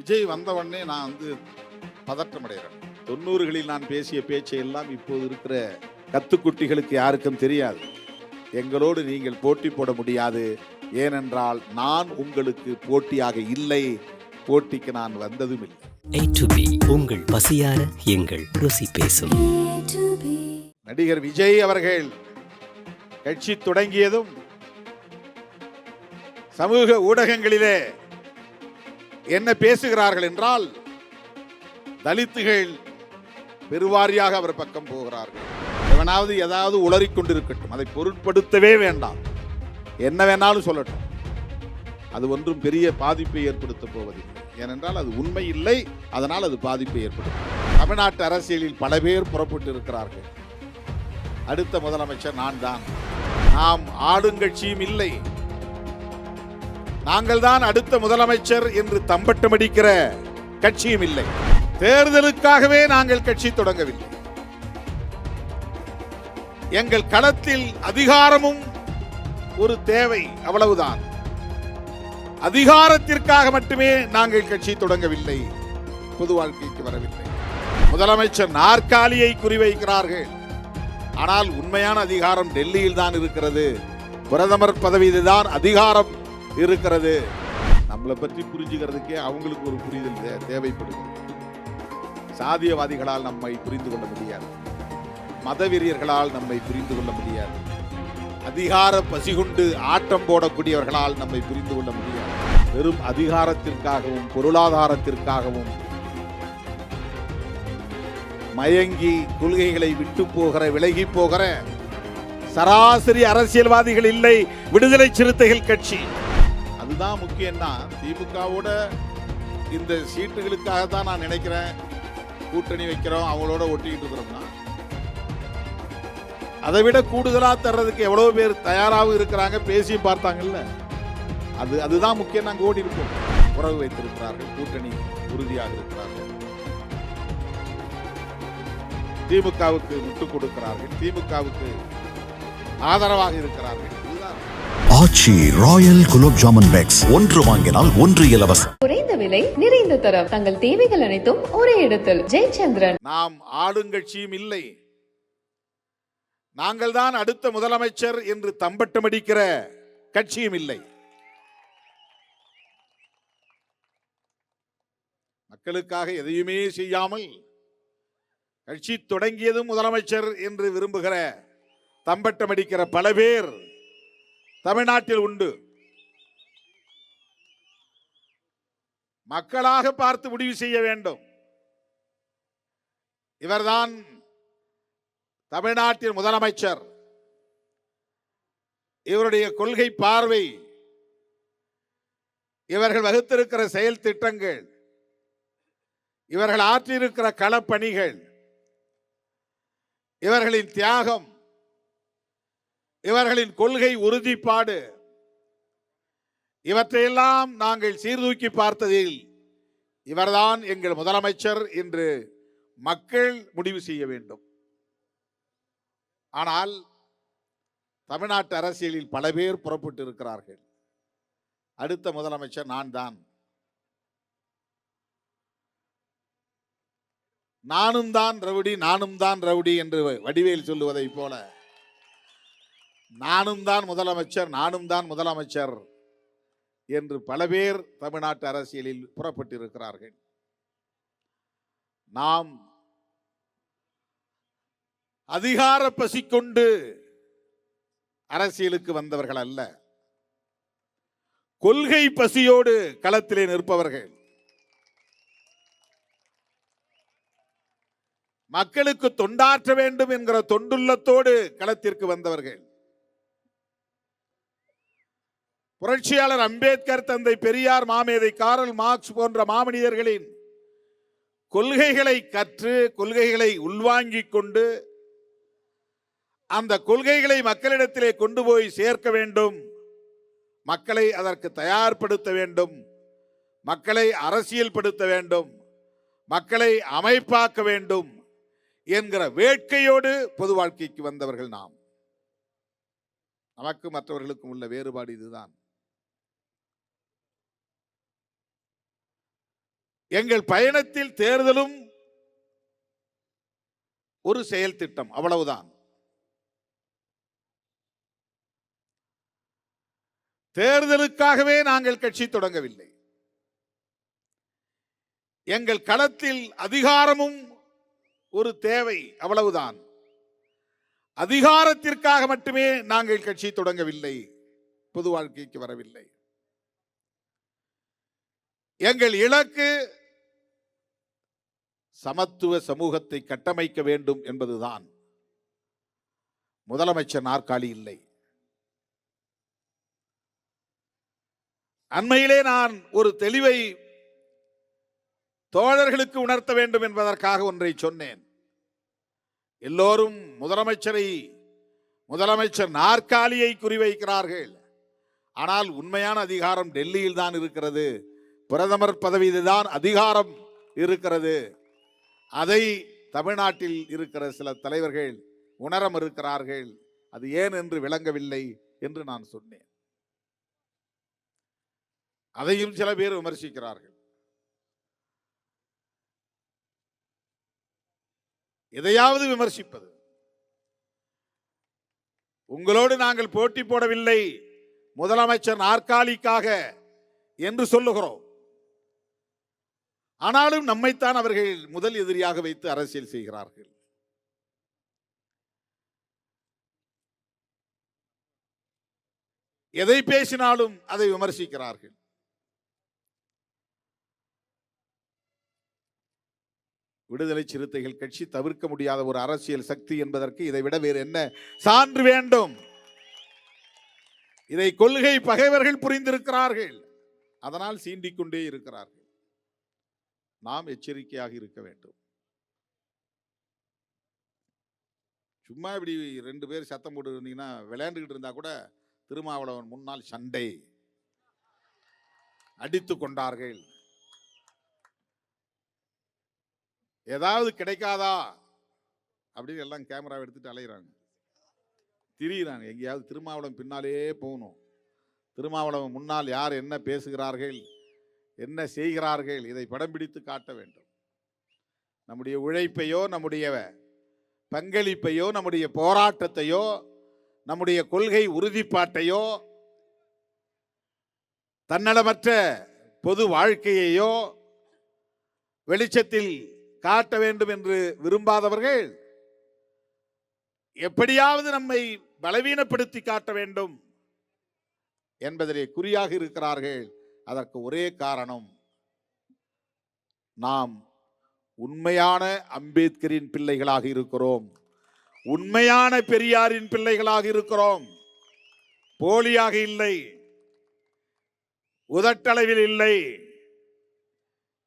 விஜய் வந்த உடனே நான் வந்து பதற்றம் அடைகிறேன் தொண்ணூறுகளில் நான் பேசிய பேச்சை எல்லாம் இப்போது இருக்கிற கத்துக்குட்டிகளுக்கு யாருக்கும் தெரியாது. எங்களோடு நீங்கள் போட்டி போட முடியாது. ஏனென்றால் நான் உங்களுக்கு போட்டியாக இல்லை. போட்டிக்கு நான் வந்ததும் இல்லை A to B உங்கள் பசியார எங்கள் ருசி பேசும். நடிகர் விஜய் அவர்கள் கட்சி தொடங்கியதும் சமூக ஊடகங்களிலே என்ன பேசுகிறார்கள் என்றால் தலித்துகள் பெருவாரியாக அவர் பக்கம் போகிறார்கள். எவனாவது ஏதாவது உளறிக்கொண்டிருக்கட்டும் அதை பொருட்படுத்தவே வேண்டாம். என்ன வேணாலும் சொல்லட்டும். அது ஒன்றும் பெரிய பாதிப்பை ஏற்படுத்த போவதில்லை. ஏனென்றால் அது உண்மை இல்லை அதனால் அது பாதிப்பை ஏற்படுத்தும். தமிழ்நாட்டு அரசியலில் பல பேர் புறப்பட்டு இருக்கிறார்கள். அடுத்த முதலமைச்சர் நான் தான் நாம் ஆளுங்கட்சியும் இல்லை. நாங்கள் தான் அடுத்த முதலமைச்சர் என்று தம்பட்டமடிக்கிற கட்சியும் இல்லை. தேர்தலுக்காகவே நாங்கள் கட்சி தொடங்கவில்லை. எங்கள் களத்தில் அதிகாரமும் ஒரு தேவை அவ்வளவுதான். அதிகாரத்திற்காக மட்டுமே நாங்கள் கட்சி தொடங்கவில்லை. பொது வாழ்க்கைக்கு வரவில்லை. முதலமைச்சர் நாற்காலியை குறிவைக்கிறார்கள். ஆனால் உண்மையான அதிகாரம் டெல்லியில் தான் இருக்கிறது. பிரதமர் பதவியில்தான் அதிகாரம் இருக்கிறது. நம்மளை பற்றி புரிஞ்சுக்கிறதுக்கே அவங்களுக்கு ஒரு புரிதல் தே- தேவைப்படுகிறது சாதியவாதிகளால் நம்மை புரிந்து கொள்ள முடியாது. மதவெறியர்களால் நம்மை புரிந்து கொள்ள முடியாது. அதிகார பசிகுண்டு ஆட்டம் போடக்கூடியவர்களால் நம்மை புரிந்து கொள்ள முடியாது. வெறும் அதிகாரத்திற்காகவும் பொருளாதாரத்திற்காகவும் மயங்கி கொள்கைகளை விட்டு போகிற விலகி போகிற சராசரி அரசியல்வாதிகள் இல்லை விடுதலை சிறுத்தைகள் கட்சி. அதுதான் முக்கியம்னா திமுகவோட இந்த சீட்டுகளுக்காக தான் நான் நினைக்கிறேன். கூட்டணி வைக்கிறோம் அவங்களோட ஒட்டிக்கிட்டு இருக்கிறோம்னா. அதை விட கூடுதலாக தர்றதுக்கு எவ்வளோ பேர் தயாராகவும் இருக்கிறாங்க பேசியும் பார்த்தாங்கல்ல. அது அதுதான் முக்கியம். நாங்கள் ஓடி இருக்கோம் உறவு வைத்திருக்கிறார்கள் கூட்டணி உறுதியாக இருக்கிறார்கள். திமுகவுக்கு முட்டுக் கொடுக்கிறார்கள் திமுகவுக்கு ஆதரவாக இருக்கிறார்கள். ஆச்சி ராயல் குலோப் ஜாமுன் பேக்ஸ் ஒன்று வாங்கினால் ஒன்று இலவசம். குறைந்த விலை நிறைந்த தரம். தங்கள் தேவைகள் அனைத்தும் ஒரே இடத்தில். ஜெயச்சந்திரன். நாம் ஆளுங்கட்சியும் இல்லை. நாங்கள் தான் அடுத்த முதலமைச்சர் என்று தம்பட்டமடிக்கிற கட்சியும் இல்லை. மக்களுக்காக எதையுமே செய்யாமல் கட்சி தொடங்கியதும் முதலமைச்சர் என்று விரும்புகிற தம்பட்டமடிக்கிற பல பேர் தமிழ்நாட்டில் உண்டு. மக்களாக பார்த்து முடிவு செய்ய வேண்டும். இவர்தான் தமிழ்நாட்டின் முதலமைச்சர். இவருடைய கொள்கை பார்வை இவர்கள் வகுத்திருக்கிற செயல் திட்டங்கள் இவர்கள் ஆற்றியிருக்கிற களப்பணிகள் இவர்களின் தியாகம் இவர்களின் கொள்கை உறுதிப்பாடு. இவற்றையெல்லாம் நாங்கள் சீர்தூக்கி பார்த்ததில் இவர்தான் எங்கள் முதலமைச்சர் என்று மக்கள் முடிவு செய்ய வேண்டும். ஆனால் தமிழ்நாட்டு அரசியலில் பல பேர் புறப்பட்டு இருக்கிறார்கள் அடுத்த முதலமைச்சர் நான் தான் நானும் தான் ரவுடி நானும் தான் ரவுடி என்று வடிவேல் சொல்லுவதை போல நானும் தான் முதலமைச்சர் நானும் தான் முதலமைச்சர் என்று பல பேர் தமிழ்நாட்டு அரசியலில் புறப்பட்டிருக்கிறார்கள். நாம் அதிகார பசி கொண்டு அரசியலுக்கு வந்தவர்கள் அல்ல. கொள்கை பசியோடு களத்திலே நிற்பவர்கள். மக்களுக்கு தொண்டாற்ற வேண்டும் என்கிற தொண்டுள்ளத்தோடு களத்திற்கு வந்தவர்கள். புரட்சியாளர் அம்பேத்கர் தந்தை பெரியார் மாமேதை காரல் மார்க்ஸ் போன்ற மாமனிதர்களின் கொள்கைகளை கற்று கொள்கைகளை உள்வாங்கிக் கொண்டு அந்த கொள்கைகளை மக்களிடத்திலே கொண்டு போய் சேர்க்க வேண்டும் மக்களை அதற்கு தயார்படுத்த வேண்டும் மக்களை அரசியல்படுத்த வேண்டும் மக்களை அமைப்பாக்க வேண்டும் என்கிற வேட்கையோடு பொது வாழ்க்கைக்கு வந்தவர்கள் நாம். நமக்கு மற்றவர்களுக்கும் உள்ள வேறுபாடு இதுதான். எங்கள் பயணத்தில் தேர்தலும் ஒரு செயல் திட்டம் அவ்வளவுதான். தேர்தலுக்காகவே நாங்கள் கட்சி தொடங்கவில்லை. எங்கள் களத்தில் அதிகாரமும் ஒரு தேவை அவ்வளவுதான். அதிகாரத்திற்காக மட்டுமே நாங்கள் கட்சி தொடங்கவில்லை பொது வாழ்க்கைக்கு வரவில்லை. எங்கள் இலக்கு சமத்துவ சமூகத்தை கட்டமைக்க வேண்டும் என்பதுதான். முதலமைச்சர் நாற்காலி இல்லை. அண்மையிலே நான் ஒரு தெளிவை தோழர்களுக்கு உணர்த்த வேண்டும் என்பதற்காக ஒன்றை சொன்னேன். எல்லோரும் முதலமைச்சரை முதலமைச்சர் நாற்காலியை குறிவைக்கிறார்கள். ஆனால் உண்மையான அதிகாரம் டெல்லியில் தான் இருக்கிறது. பிரதமர் பதவியில்தான் அதிகாரம் இருக்கிறது. அதை தமிழ்நாட்டில் இருக்கிற சில தலைவர்கள் உணர மறுக்கிறார்கள் அது ஏன் என்று விளங்கவில்லை என்று நான் சொன்னேன். அதையும் சில பேர் விமர்சிக்கிறார்கள். எதையாவது விமர்சிப்பது. உங்களோடு நாங்கள் போட்டி போடவில்லை. முதலமைச்சர் நாற்காலிக்காக என்று சொல்லுகிறோம். ஆனாலும் நம்மைத்தான் அவர்கள் முதல் எதிரியாக வைத்து அரசியல் செய்கிறார்கள். எதை பேசினாலும் அதை விமர்சிக்கிறார்கள். விடுதலை சிறுத்தைகள் கட்சி தவிர்க்க முடியாத ஒரு அரசியல் சக்தி என்பதற்கு இதை விட வேறு என்ன? சான்று வேண்டும். இதை கொள்கை பகைவர்கள் புரிந்திருக்கிறார்கள். அதனால் சீண்டிக்கொண்டே இருக்கிறார்கள். நாம் எச்சரிக்கையாக இருக்க வேண்டும். சும்மா இப்படி ரெண்டு பேர் சத்தம் போட்டு இருந்தீங்கன்னா விளையாண்டுக்கிட்டு இருந்தா கூட திருமாவளவன் முன்னால் சண்டை. அடித்து கொண்டார்கள். ஏதாவது கிடைக்காதா? அப்படின்னு எல்லாம் கேமரா எடுத்துட்டு அலையிறாங்க. திரியிறாங்க. எங்கேயாவது திருமாவளவன் பின்னாலே போகணும். திருமாவளவன் முன்னால் யார் என்ன பேசுகிறார்கள்? என்ன செய்கிறார்கள்? இதை படம் பிடித்து காட்ட வேண்டும். நம்முடைய உழைப்பையோ நம்முடைய பங்களிப்பையோ நம்முடைய போராட்டத்தையோ நம்முடைய கொள்கை உறுதிப்பாட்டையோ தன்னலமற்ற பொது வாழ்க்கையையோ வெளிச்சத்தில் காட்ட வேண்டும் என்று விரும்பாதவர்கள் எப்படியாவது நம்மை பலவீனப்படுத்தி காட்ட வேண்டும் என்பதிலே குறியாக இருக்கிறார்கள். அதற்கு ஒரே காரணம் நாம் உண்மையான அம்பேத்கரின் பிள்ளைகளாக இருக்கிறோம். உண்மையான பெரியாரின் பிள்ளைகளாக இருக்கிறோம். போலியாக இல்லை. உதட்டளவில் இல்லை.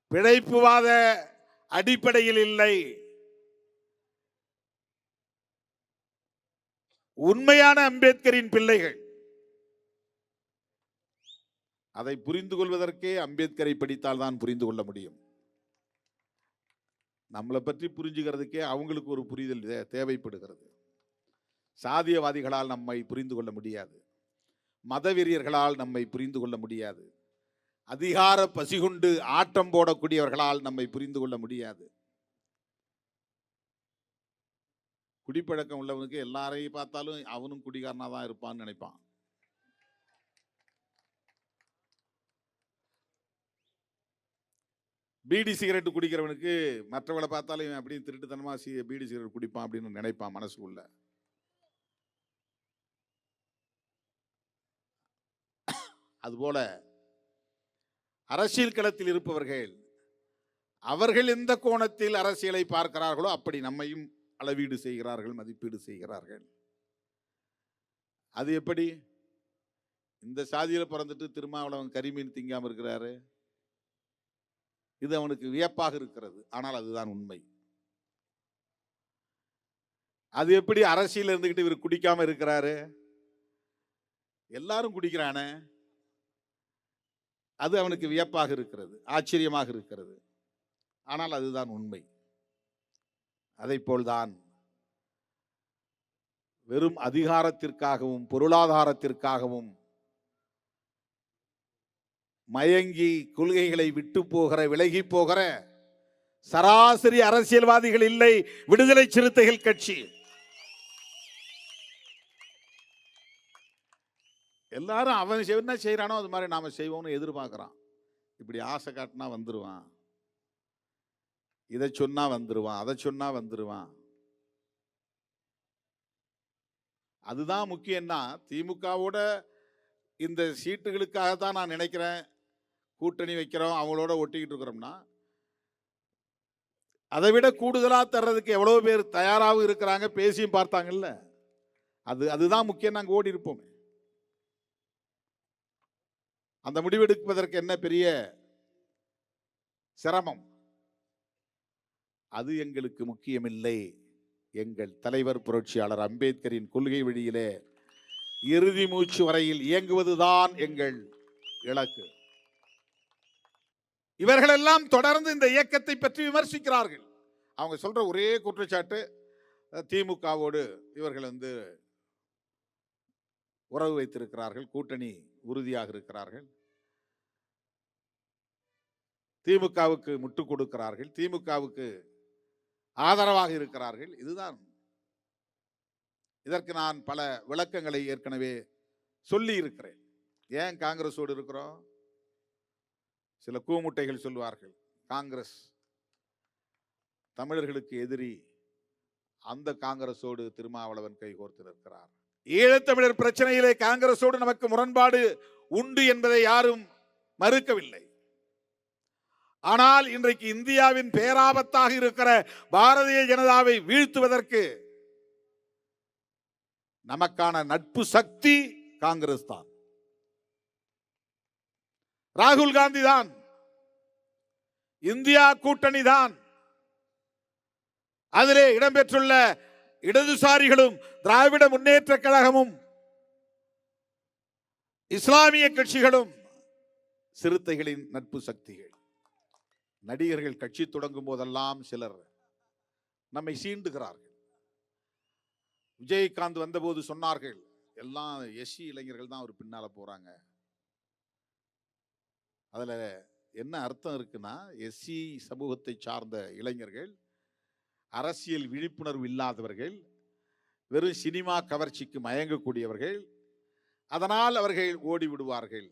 பிழைப்புவாத அடிப்படையில் இல்லை. உண்மையான அம்பேத்கரின் பிள்ளைகள் அதை புரிந்து கொள்வதற்கே அம்பேத்கரை படித்தால் தான் புரிந்து கொள்ள முடியும். நம்மளை பற்றி புரிஞ்சுக்கிறதுக்கே அவங்களுக்கு ஒரு புரிதல் தே- தேவைப்படுகிறது. சாதியவாதிகளால் நம்மை புரிந்து கொள்ள முடியாது. மதவெறியர்களால் நம்மை புரிந்து கொள்ள முடியாது. அதிகார பசிகுண்டு ஆட்டம் போடக்கூடியவர்களால் நம்மை புரிந்து கொள்ள முடியாது. குடிப்பழக்கம் உள்ளவனுக்கு எல்லாரையும் பார்த்தாலும் அவனும் குடிகாரனாக தான் இருப்பான்னு நினைப்பான். பீடி சிகரெட் குடிக்கிறவனுக்கு மற்றவளை பார்த்தாலும் இவன் அப்படியே திருட்டுத்தனமா சி பீடி சிகரெட் குடிப்பான் அப்படின்னு நினைப்பான் மனசுக்குள்ள. அதுபோல அரசியல் களத்தில் இருப்பவர்கள் அவர்கள் எந்த கோணத்தில் அரசியலை பார்க்கிறார்களோ அப்படி நம்மையும் அளவீடு செய்கிறார்கள் மதிப்பீடு செய்கிறார்கள். அது எப்படி? இந்த சாதியில் பிறந்துட்டு திருமாவளவன் கரிமீன் திங்காமல் இருக்கிறாரு. இது அவனுக்கு வியப்பாக இருக்கிறது. ஆனால் அதுதான் உண்மை. அது எப்படி அரசியல் இருந்துக்கிட்டு இவர் குடிக்காம இருக்கிறாரு? எல்லாரும் குடிக்கிறானே? அது அவனுக்கு வியப்பாக இருக்கிறது ஆச்சரியமாக இருக்கிறது. ஆனால் அதுதான் உண்மை. அதை போல்தான் வெறும் அதிகாரத்திற்காகவும் பொருளாதாரத்திற்காகவும் மயங்கி கொள்கைகளை விட்டு போகிற விலகி போகிற சராசரி அரசியல்வாதிகள் இல்லை விடுதலை சிறுத்தைகள் கட்சி. எல்லாரும் அவன் என்ன செய்யறானோ அது மாதிரி நாம செய்வோம்னு எதிர்பார்க்குறான். இப்படி ஆசை காட்டினா வந்துருவான். இதை சொன்னா வந்துருவான் அதை சொன்னா வந்துருவான். அதுதான் முக்கியம்னா திமுகவோட இந்த சீட்டுகளுக்காக தான் நான் நினைக்கிறேன். கூட்டணி வைக்கிறோம் அவங்களோட ஒட்டிக்கிட்டு இருக்கிறோம்னா அதை விட கூடுதலாக தர்றதுக்கு எவ்வளோ பேர் தயாராகவும் இருக்கிறாங்க பேசியும் பார்த்தாங்கல்ல? அது அதுதான் முக்கியம். நாங்கள் ஓடி இருப்போமே. அந்த முடிவெடுப்பதற்கு என்ன பெரிய சிரமம்? அது எங்களுக்கு முக்கியமில்லை. எங்கள் தலைவர் புரட்சியாளர் அம்பேத்கரின் கொள்கை வழியிலே இறுதி மூச்சு வரையில் இயங்குவதுதான் எங்கள் இலக்கு. இவர்களெல்லாம் தொடர்ந்து இந்த இயக்கத்தை பற்றி விமர்சிக்கிறார்கள். அவங்க சொல்கிற ஒரே குற்றச்சாட்டு திமுகவோடு இவர்கள் வந்து உறவு வைத்திருக்கிறார்கள் கூட்டணி உறுதியாக இருக்கிறார்கள். திமுகவுக்கு முட்டுக் கொடுக்கிறார்கள் திமுகவுக்கு ஆதரவாக இருக்கிறார்கள். இதுதான். இதற்கு நான் பல விளக்கங்களை ஏற்கனவே சொல்லி இருக்கிறேன் ஏன் காங்கிரஸோடு இருக்கிறோம்? சில கூமுட்டைகள் சொல்வார்கள் காங்கிரஸ் தமிழர்களுக்கு எதிரி அந்த காங்கிரஸோடு திருமாவளவன் கைகோர்த்து நிற்கிறார். ஈழத்தமிழர் பிரச்சனையிலே காங்கிரஸோடு நமக்கு முரண்பாடு உண்டு என்பதை யாரும் மறுக்கவில்லை. ஆனால் இன்றைக்கு இந்தியாவின் பேராபத்தாக இருக்கிற பாரதிய ஜனதாவை வீழ்த்துவதற்கு நமக்கான நட்பு சக்தி காங்கிரஸ் தான். ராகுல் காந்தி தான். இந்தியா கூட்டணி தான். அதிலே இடம்பெற்றுள்ள இடதுசாரிகளும் திராவிட முன்னேற்ற கழகமும் இஸ்லாமிய கட்சிகளும் சிறுத்தைகளின் நட்பு சக்திகள். நடிகர்கள் கட்சி தொடங்கும் போதெல்லாம் சிலர் நம்மை சீண்டுகிறார்கள். விஜயகாந்த் வந்தபோது சொன்னார்கள் எல்லாம் எஸ்சி இளைஞர்கள் தான் அவர் பின்னால போறாங்க. அதில் என்ன அர்த்தம் இருக்குன்னா எஸ்சி சமூகத்தை சார்ந்த இளைஞர்கள் அரசியல் விழிப்புணர்வு இல்லாதவர்கள் வெறும் சினிமா கவர்ச்சிக்கு மயங்கக்கூடியவர்கள் அதனால் அவர்கள் ஓடிவிடுவார்கள்.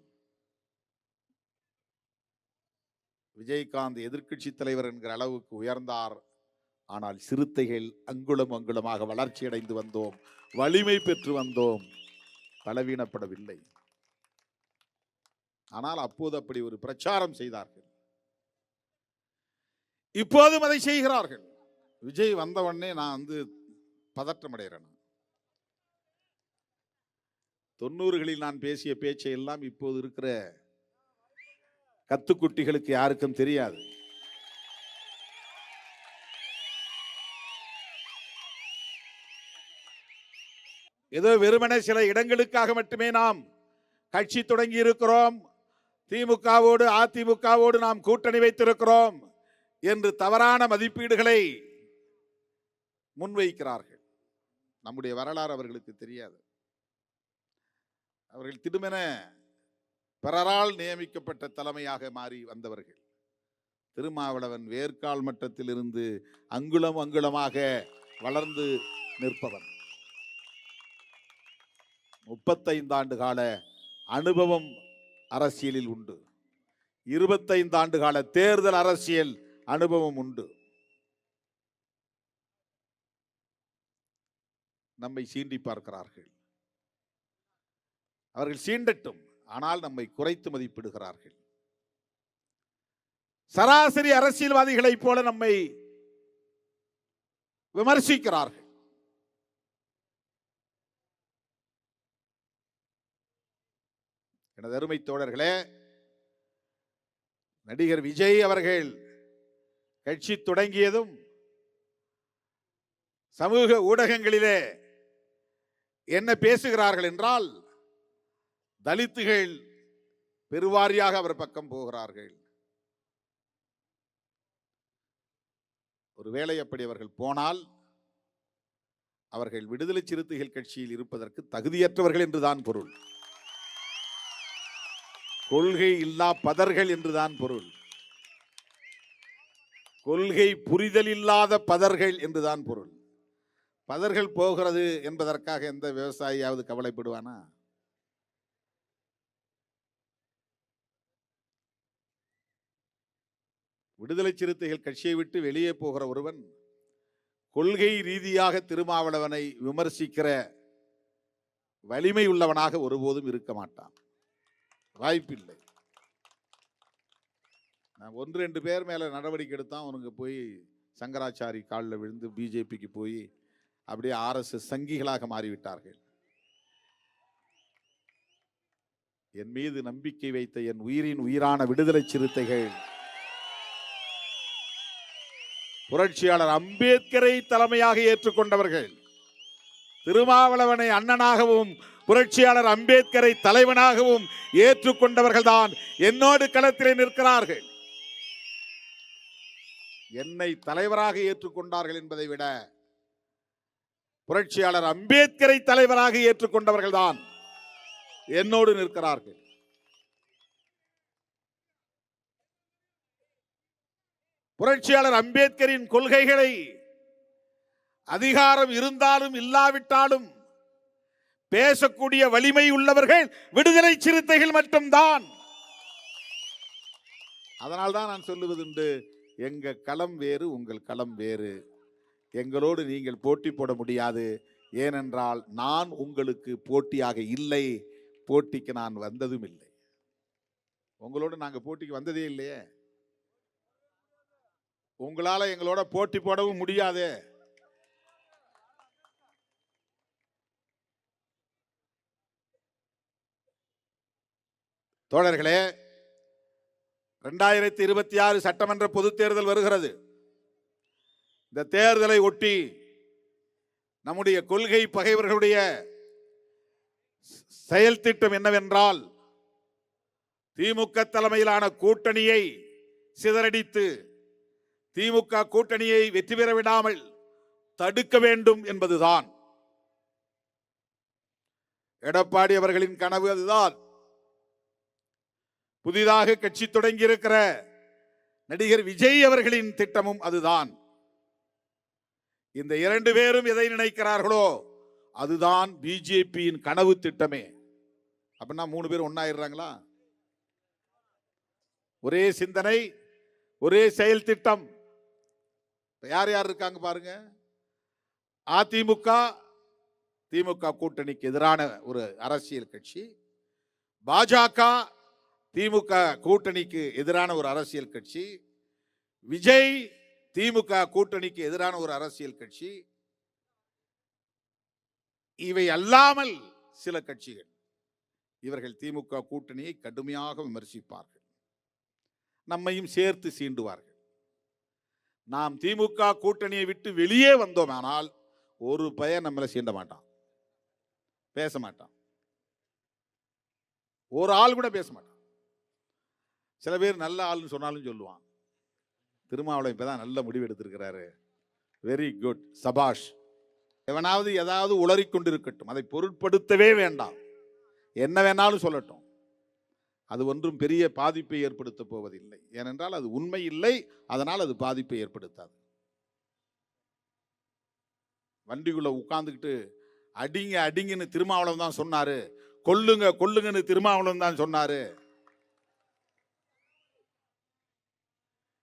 விஜயகாந்த் எதிர்க்கட்சி தலைவர் என்கிற அளவுக்கு உயர்ந்தார். ஆனால் சிறுத்தைகள் அங்குலம் அங்குலமாக வளர்ச்சியடைந்து வந்தோம் வலிமை பெற்று வந்தோம். பலவீனப்படவில்லை. ஆனால் அப்போது அப்படி ஒரு பிரச்சாரம் செய்தார்கள். இப்போதும் அதை செய்கிறார்கள். விஜய் வந்த உடனே நான் வந்து பதற்றம் அடைகிறேன் தொண்ணூறுகளில் நான் பேசிய பேச்சை எல்லாம் இப்போது இருக்கிற கத்துக்குட்டிகளுக்கு யாருக்கும் தெரியாது. ஏதோ வெறுமனே சில இடங்களுக்காக மட்டுமே நாம் கட்சி தொடங்கி இருக்கிறோம். திமுகவோடு அதிமுகவோடு நாம் கூட்டணி வைத்திருக்கிறோம் என்று தவறான மதிப்பீடுகளை முன்வைக்கிறார்கள். நம்முடைய வரலாறு அவர்களுக்கு தெரியாது. அவர்கள் திடுமென பிறரால் நியமிக்கப்பட்ட தலைமையாக மாறி வந்தவர்கள். திருமாவளவன் வேர்க்கால் மட்டத்திலிருந்து அங்குலம் அங்குலமாக வளர்ந்து நிற்பவன். முப்பத்தைந்து ஆண்டு கால அனுபவம் அரசியலில் உண்டு. இருபத்தைந்து ஆண்டு கால தேர்தல் அரசியல் அனுபவம் உண்டு. நம்மை சீண்டி பார்க்கிறார்கள். அவர்கள் சீண்டட்டும் ஆனால் நம்மை குறைத்து மதிப்பிடுகிறார்கள். சராசரி அரசியல்வாதிகளைப் போல நம்மை விமர்சிக்கிறார்கள். எனது அருமை தோழர்களே நடிகர் விஜய் அவர்கள் கட்சி தொடங்கியதும் சமூக ஊடகங்களிலே என்ன பேசுகிறார்கள் என்றால் தலித்துகள் பெருவாரியாக அவர் பக்கம் போகிறார்கள். ஒருவேளை அப்படி அவர்கள் போனால் அவர்கள் விடுதலை சிறுத்தைகள் கட்சியில் இருப்பதற்கு தகுதியற்றவர்கள் என்றுதான் பொருள். கொள்கை இல்லா பதர்கள் என்றுதான் பொருள். கொள்கை புரிதல் இல்லாத பதர்கள் என்றுதான் பொருள். பதர்கள் போகிறது என்பதற்காக எந்த விவசாயியாவது கவலைப்படுவானா? விடுதலை சிறுத்தைகள் கட்சியை விட்டு வெளியே போகிற ஒருவன் கொள்கை ரீதியாக திருமாவளவனை விமர்சிக்கிற வலிமை உள்ளவனாக ஒருபோதும் இருக்க மாட்டான். வாய்ப்பில்லை. நான் ஒன்று ரெண்டு பேர் மேல நடவடிக்கை எடுத்தான். அவனுங்க போய் சங்கராச்சாரி காலில் விழுந்து பிஜேபிக்கு போய் அப்படியே ஆர்எஸ்எஸ் சங்கிகளாக மாறிவிட்டார்கள். என் மீது நம்பிக்கை வைத்த என் உயிரின் உயிரான விடுதலை சிறுத்தைகள் புரட்சியாளர் அம்பேத்கரை தலைமையாக ஏற்றுக்கொண்டவர்கள் திருமாவளவனை அண்ணனாகவும் புரட்சியாளர் அம்பேத்கரை தலைவனாகவும் ஏற்றுக்கொண்டவர்கள்தான் என்னோடு களத்திலே நிற்கிறார்கள். என்னை தலைவராக ஏற்றுக்கொண்டார்கள் என்பதை விட புரட்சியாளர் அம்பேத்கரை தலைவராக ஏற்றுக்கொண்டவர்கள்தான் என்னோடு நிற்கிறார்கள். புரட்சியாளர் அம்பேத்கரின் கொள்கைகளை அதிகாரம் இருந்தாலும் இல்லாவிட்டாலும் பேசக்கூடிய வலிமை உள்ளவர்கள் விடுதலை சிறுத்தைகள் மட்டும்தான். அதனால் தான் நான் சொல்லுவதுண்டு எங்க களம் வேறு உங்கள் களம் வேறு. எங்களோடு நீங்கள் போட்டி போட முடியாது. ஏனென்றால் நான் உங்களுக்கு போட்டியாக இல்லை போட்டிக்கு நான் வந்ததும் இல்லை. உங்களோடு நாங்கள் போட்டிக்கு வந்ததே இல்லையே. உங்களால் எங்களோட போட்டி போடவும் முடியாது. தோழர்களே ரெண்டாயிரத்தி இருபத்தி ஆறு சட்டமன்ற பொதுத் தேர்தல் வருகிறது. இந்த தேர்தலை ஒட்டி நம்முடைய கொள்கை பகைவர்களுடைய செயல் திட்டம் என்னவென்றால் திமுக தலைமையிலான கூட்டணியை சிதறடித்து திமுக கூட்டணியை வெற்றி பெற விடாமல் தடுக்க வேண்டும் என்பதுதான். எடப்பாடி அவர்களின் கனவு அதுதான். புதிதாக கட்சி தொடங்கியிருக்கிற நடிகர் விஜய் அவர்களின் திட்டமும் அதுதான். இந்த இரண்டு பேரும் எதை நினைக்கிறார்களோ அதுதான் பிஜேபியின் கனவு திட்டமே. அப்படின்னா மூணு பேர் ஒன்னாயிடுறாங்களா? ஒரே சிந்தனை ஒரே செயல் திட்டம். யார் யார் இருக்காங்க பாருங்க. அதிமுக திமுக கூட்டணிக்கு எதிரான ஒரு அரசியல் கட்சி. பாஜக திமுக கூட்டணிக்கு எதிரான ஒரு அரசியல் கட்சி விஜய் திமுக கூட்டணிக்கு எதிரான ஒரு அரசியல் கட்சி இவை அல்லாமல் சில கட்சிகள் இவர்கள் திமுக கூட்டணியை கடுமையாக விமர்சிப்பார்கள். நம்மையும் சேர்த்து சீண்டுவார்கள். நாம் திமுக கூட்டணியை விட்டு வெளியே வந்தோமானால் ஒரு பையன் நம்மளை சீண்ட மாட்டான். பேச மாட்டான். ஒரு ஆள் கூட பேச மாட்டான். சில பேர் நல்ல ஆள்னு சொன்னாலும் சொல்லுவான் திருமாவளவன் இப்பதான் நல்ல முடிவு எடுத்திருக்கிறாரு. வெரி குட் சபாஷ் எவனாவது ஏதாவது உளறி கொண்டிருக்கட்டும். அதை பொருட்படுத்தவே வேண்டாம். என்ன வேணாலும் சொல்லட்டும். அது ஒன்றும் பெரிய பாதிப்பை ஏற்படுத்த போவதில்லை. ஏனென்றால் அது உண்மை இல்லை. அதனால் அது பாதிப்பை ஏற்படுத்தாது. வண்டிக்குள்ளே உட்காந்துக்கிட்டு அடிங்க அடிங்கன்னு திருமாவளவன் தான் சொன்னார். கொல்லுங்க கொல்லுங்கன்னு திருமாவளவன் தான் சொன்னார்.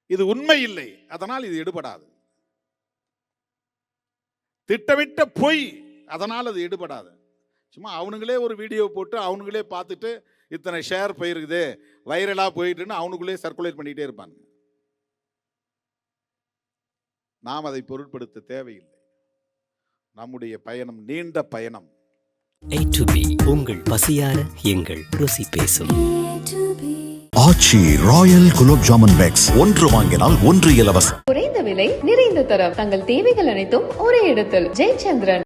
இது உண்மை இல்லை அதனால் இது எடுபடாது. திட்டமிட்ட பொய் அதனால் அது எடுபடாது. சும்மா அவனுங்களே ஒரு வீடியோ போட்டு அவனுங்களே பார்த்துட்டு இத்தனை ஷேர் போயிருக்குது வைரலாக போயிட்டுன்னு அவனுக்குள்ளே சர்க்குலேட் பண்ணிகிட்டே இருப்பாங்க. நாம் அதை பொருட்படுத்த தேவையில்லை. நம்முடைய பயணம் நீண்ட பயணம். A to B உங்கள் பசியார எங்கள் ருசி பேசும். ஆச்சி ராயல் குலோப் ஜாமுன் பேக்ஸ் ஒன்று வாங்கினால் ஒன்று இலவசம். குறைந்த விலை நிறைந்த தரம். தங்கள் தேவைகள் அனைத்தும் ஒரே இடத்தில். ஜெயச்சந்திரன்.